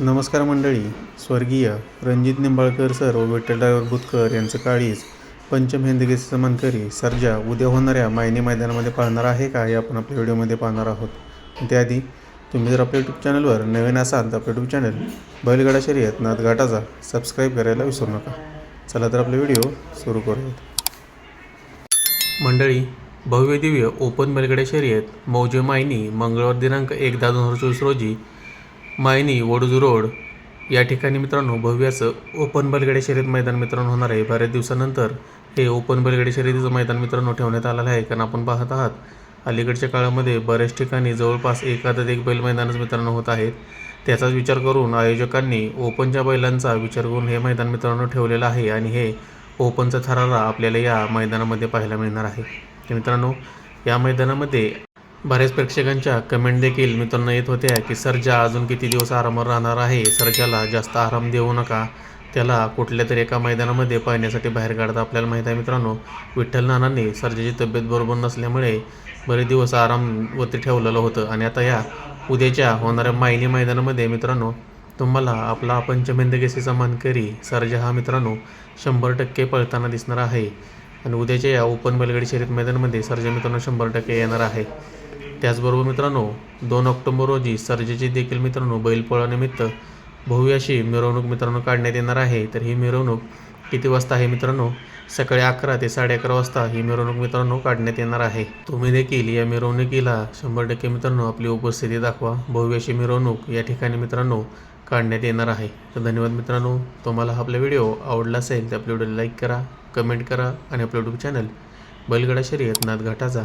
नमस्कार मंडळी. स्वर्गीय रणजित निंबाळकर सर व विठ्ठल बुतकर यांचं काळीज पंचम हिंदकेसरीचा मानकरी सर्जा उद्या होणाऱ्या मायनी मैदानामध्ये पाहणार आहे का हे आपण आपल्या व्हिडिओमध्ये पाहणार आहोत. त्याआधी तुम्ही जर आपल्या यूट्यूब चॅनलवर नवीन असाल तर आपलं यूट्यूब चॅनल बैलगाडा शर्यत नाथ घाटाचा सबस्क्राईब करायला विसरू नका. चला तर आपला व्हिडिओ सुरू करूयात. मंडळी भव्य दिव्य ओपन बैलगाडा शर्यत मौजे मायनी मंगळवार दिनांक एक दहा दोन हजार चोवीस रोजी मायनी वडूज रोड. या ठिकाणी मित्रांनो भव्याचं ओपन बैलगाडी शर्यत मैदान मित्रांनो होणार आहे. बऱ्याच दिवसानंतर हे ओपन बैलगाडी शर्यतीचं मैदान मित्रांनो ठेवण्यात आलेलं आहे. कारण आपण पाहत आहात अलीकडच्या काळामध्ये बऱ्याच ठिकाणी जवळपास एखादं एक बैल मैदानच मित्रांनो होत आहेत. त्याचाच विचार करून आयोजकांनी ओपनच्या बैलांचा विचार करून हे मैदान मित्रांनो ठेवलेलं आहे आणि हे ओपनचा थरारा आपल्याला या मैदानामध्ये पाहायला मिळणार आहे. तर मित्रांनो या मैदानामध्ये बऱ्याच प्रेक्षकांच्या कमेंट देखील मित्रांनो येत होत्या की सर्जा अजून किती दिवस आरामावर राहणार आहे सर्जाला जास्त आराम देऊ नका त्याला कुठल्या तरी एका मैदानामध्ये पाहण्यासाठी बाहेर काढता आपल्याला माहीत आहे मित्रांनो. विठ्ठल नानांनी सर्जाची तब्येत बरोबर नसल्यामुळे बरेच दिवस आरामवरती ठेवलेलं होतं. आणि आता या उद्याच्या होणाऱ्या मायनी मैदानामध्ये मित्रांनो तुम्हाला आपला पंचमेंदकेसीचा मानकरी सर्जा हा मित्रांनो शंभर टक्के पळताना दिसणार आहे. आणि उद्याच्या या ओपन बैलगाडी शर्यत मैदानामध्ये सर्जा मित्रांनो शंभर टक्के येणार आहे. त्याचबरोबर मित्रांनो दोन ऑक्टोबर रोजी सर्जेची देखील मित्रांनो बैलपोळानिमित्त भव्य अशी मिरवणूक मित्रांनो काढण्यात येणार आहे. तर ही मिरवणूक किती वाजता आहे मित्रांनो? सकाळी अकरा ते साडे अकरा वाजता ही मिरवणूक मित्रांनो काढण्यात येणार आहे. तुम्ही देखील या मिरवणुकीला शंभर टक्के मित्रांनो आपली उपस्थिती दाखवा. भव्य अशी मिरवणूक या ठिकाणी मित्रांनो काढण्यात येणार आहे. तर धन्यवाद मित्रांनो. तुम्हाला हा आपला व्हिडिओ आवडला असेल तर आपल्या व्हिडिओला लाईक करा कमेंट करा आणि आपलं यूट्यूब चॅनल बैलगडा शर्यत नाथ घाटाचा